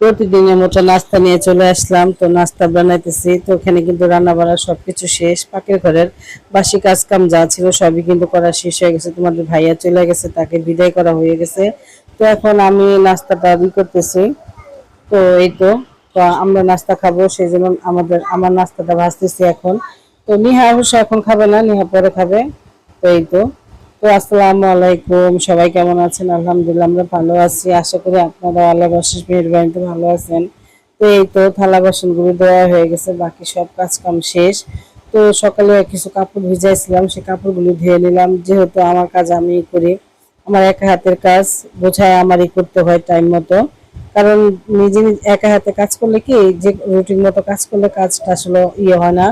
প্রতিদিনের মতো নাস্তা নিয়ে চলে আসলাম। তো নাস্তা বানাইতেছি। তো ওখানে কিন্তু রান্না বান্না সবকিছু শেষ। পাকের ঘরের বাসি কাজ কাম যা ছিল সবই কিন্তু করা শেষ হয়ে গেছে। তোমাদের ভাইয়া চলে গেছে, তাকে বিদায় করা হয়ে গেছে। তো এখন আমি নাস্তাটা ই করতেছি। তো এই তো তো আমরা নাস্তা খাব। সেই জন্য আমাদের, আমার নাস্তাটা ভাজতেছি এখন। তো নিহা অবশ্য এখন খাবে না, নিহা পরে খাবে। তো এই তো। তো আসসালামু আলাইকুম, সবাই কেমন আছেন? আলহামদুলিল্লাহ, আমরা ভালো আছি। আশা করি আপনারা আল্লাহ বশেষ মেহরবানিতে ভালো আছেন। তো এই তো থালা বাসনগুলো দেওয়া হয়ে গেছে, বাকি সব কাজ কাম শেষ। তো সকালে কিছু কাপড় ভিজাইছিলাম, সেই কাপড়গুলো ধুয়ে নিলাম। যেহেতু আমার কাজ আমি করি, আমার একা হাতের কাজ, বোঝায় আমারই করতে হয় টাইম মতো। কারণ নিজে একা হাতে কাজ করলে কি, যে রুটিন মতো কাজ করলে কাজটা আসলে ইয়ে হয় না।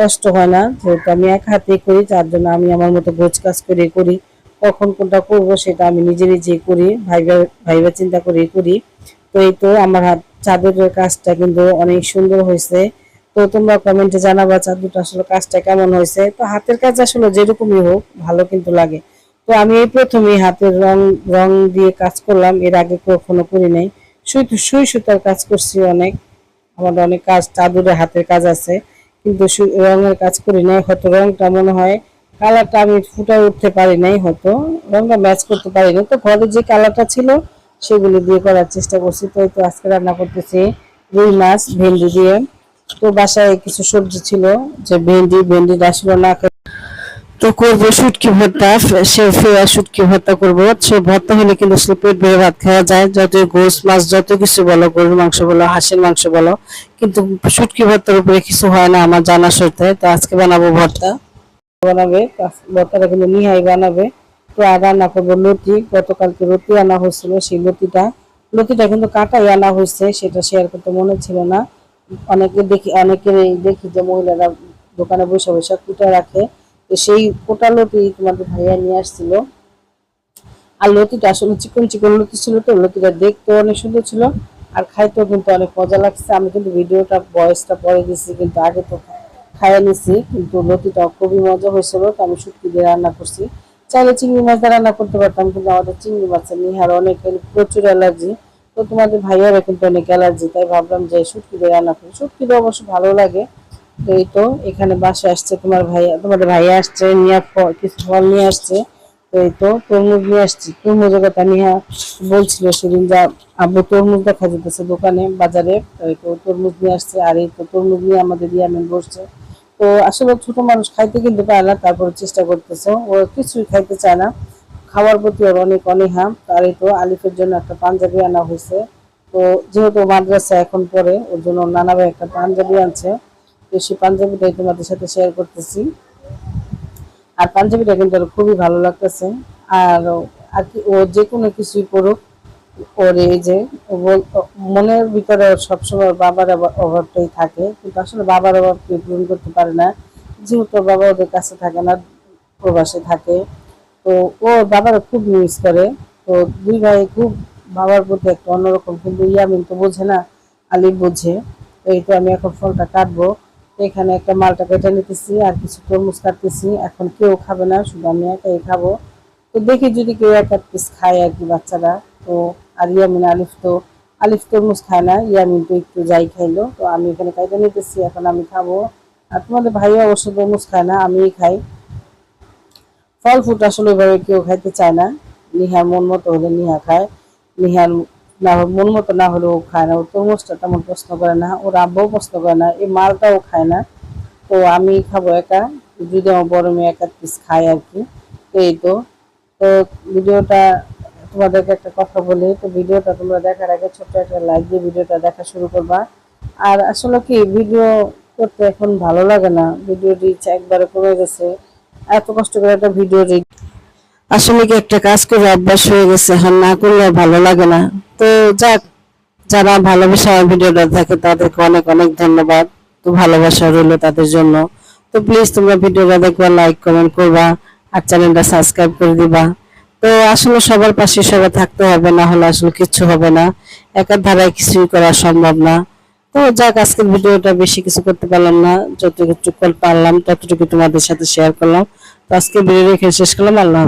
কষ্ট হয় না, যেহেতু আমি এক হাতেই করি তার জন্য আমি আমার মতো গোছ কাজ করে করি। কখন কোনটা করব সেটা আমি নিজে নিজেই করি, ভাইবা ভাইবা চিন্তা করে করি। তো এই তো আমার হাত চাদরের কাজটা কিন্তু অনেক সুন্দর হয়েছে। তো তোমরা কমেন্টে জানাবা চাদরটা আসলে কাজটা কেমন হয়েছে। তো হাতের কাজ আসলে যেরকমই হোক, ভালো কিন্তু লাগে। তো আমি এই প্রথমেই হাতের রং রং দিয়ে কাজ করলাম, এর আগে কখনো করি নাই। সুই সুই সুতার কাজ করছি অনেক। আমার অনেক কাজ, চাদরে হাতের কাজ আছে। কিন্তু রঙের কাজ করি নাই, হয়তো রঙটা মনে হয় কালারটা আমি ফুটে উঠতে পারি নাই হয়তো রঙটা ম্যাচ করতে পারি না তো ঘরে যে কালারটা ছিল সেগুলো দিয়ে করার চেষ্টা করছি। তো তো আজকে রান্না করতেছি রুই মাছ, ভেন্ডি দিয়ে। তো বাসায় কিছু সবজি ছিল, যে ভেন্ডি ভেন্ডি আসলে না তো করব, শুটকি ভর্তা, সে ফেয়া শুটকি ভর্তা করব। সে ভর্তা হলে কিন্তু আসলে পেট ভরে ভাত খাওয়া যায়। যত গোস, মাছ যত কিছু বলো, গরুর মাংস বলো, হাঁসের মাংস বলো, কিন্তু শুটকি ভর্তার উপরে কিছু হয় না আমার জানা সত্ত্বে। তো আজকে বানাবো ভর্তা। বানাবে ভর্তাটা কিন্তু নিহাই বানাবে। তো আর রান্না করব লতি গতকালকে লতি আনা হয়েছিল, সেই লতিটা লতিটা কিন্তু কাটাই আনা হয়েছে, সেটা শেয়ার করতে মনে ছিল না। অনেকে দেখি অনেকের দেখি যে মহিলারা দোকানে বসে বসে কুটা রাখে। তো সেই কোটা লতি তোমাদের ভাইয়া নিয়ে আসছিল। আর লতিটা আসলে চিকন চিকন লতি ছিল তো, লতিটা দেখতে অনেক সুন্দর ছিল। আর খাইতেও কিন্তু অনেক মজা লাগছে। আমি কিন্তু ভিডিওটা বয়সটা পরে দিছি, কিন্তু আগে তো খাইয়ে নিছি, কিন্তু লতিটা খুবই মজা হয়েছিল। তো আমি শুটকি দিয়ে রান্না করছি। চাইলে চিংড়ি মাছ দিয়ে রান্না করতে পারতাম, কিন্তু আমাদের চিংড়ি মাছের নিহার অনেক প্রচুর অ্যালার্জি। তো তোমাদের ভাইয়ারও কিন্তু অনেক অ্যালার্জি, তাই ভাবলাম যে শুটকি দিয়ে রান্না করি। শুটকি দিয়ে অবশ্য ভালো লাগে এই তো, এখানে বাসে আসছে তোমার ভাইয়া তোমাদের ভাইয়া আসছে, নিয়ে ফ- কিছু ফল নিয়ে আসছে। তো এই তো, তরমুজ নিয়ে আসছি। তরমুজের কথা নিয়ে বলছিল সেদিন যা আব্বু তরমুজ দেখা যেতেছে দোকানে, বাজারে। তো এই তো তরমুজ নিয়ে আসছে, আর এই তো তরমুজ নিয়ে আমাদের ইয়ামেন বসছে। তো আসলে ছোট মানুষ খাইতে কিন্তু পায় না, তারপরে চেষ্টা করতেছে। ও কিছুই খাইতে চায় না। খাওয়ার প্রতি ওর অনেক অনীহা। আর এই তো আলিফের জন্য একটা পাঞ্জাবি আনা হয়েছে তো যেহেতু মাদ্রাসা এখন পরে ওর জন্য ওর নানা ভাই একটা পাঞ্জাবি আনছে। সেই পাঞ্জাবিটাই তোমাদের সাথে শেয়ার করতেছি। আর পাঞ্জাবিটা কিন্তু ওর খুবই ভালো লাগতেছে। আর আর কি, ও যে কোনো কিছুই করুক ওর এই যে মনের ভিতরে সবসময় বাবার অভাবটাই থাকে। কিন্তু আসলে বাবার অভাবকে পূরণ করতে পারে না। যেহেতু বাবা ওদের কাছে থাকে না, প্রবাসে থাকে। তো ও ওর বাবার খুব মিস করে। তো দুই ভাই খুব বাবার প্রতি একটা অন্যরকম কিন্তু ইয়ামিন তো বোঝে না আলী বোঝে। এই তো আমি এখন ফলটা কাটবো। এখানে একটা মালটা কেটে নিতেছি, আর কিছু তরমুজ কাটতেছি। এখন কেউ খাবে না, শুধু আমি একাই খাব। তো দেখি যদি কেউ এক এক পিস খায় আর কি বাচ্চারা। তো আর ইয়ামিন আলিফ তো, আলিফ তরমুজ খায় না, ইয়ামিন তো একটু যাই খাইলো। তো আমি এখানে কাইতে নিতেছি, এখন আমি খাব। আর তোমাদের ভাইও অবশ্য তরমুজ খায় না, আমিই খাই। ফল ফ্রুট আসলে ওইভাবে কেউ খাইতে চায় না। নিহার মন মতো হলে নিহা খায়। নিহার না, মন মতো না হলেও খায় না। ও তরমুজটা তেমন প্রশ্ন করে না। ওর আব্বাও প্রশ্ন করে না। এই মালটাও খায় না। তো আমি খাব একা। যদি আমার বড় মেয়ে এক পিস খায় আর কি। এই তো। তো ভিডিওটা তোমাদেরকে একটা কথা বলি। তো ভিডিওটা তোমরা দেখার আগে ছোট্ট একটা লাইক দিয়ে ভিডিওটা দেখা শুরু করবা। আর আসলে কি, ভিডিও করতে এখন ভালো লাগে না। ভিডিও রিচ একবারে কমে গেছে। এত কষ্ট করে একটা ভিডিও রিচ আসলে কি একটা কাজ করে অভ্যাস হয়ে গেছে। এখন না করলে ভালো লাগে না। তো যাক, যারা ভালোবাসা আমার ভিডিওটা দেখে তাদেরকে অনেক অনেক ধন্যবাদ। তো ভালোবাসা রইল তাদের জন্য। তো প্লিজ তোমরা ভিডিওটা দেখবা লাইক কমেন্ট করবা, আর চ্যানেলটা সাবস্ক্রাইব করে দিবা। তো আসলে সবার পাশে সবাই থাকতে হবে, না হলে আসলে কিচ্ছু হবে না। একার ধারায় কিছুই করা সম্ভব না। তো যাক, আজকের ভিডিওটা বেশি কিছু করতে পারলাম না। যতটুকু পারলাম, ততটুকু তোমাদের সাথে শেয়ার করলাম। তো আজকে ভিডিও রেখে শেষ করলাম। আল্লাহ।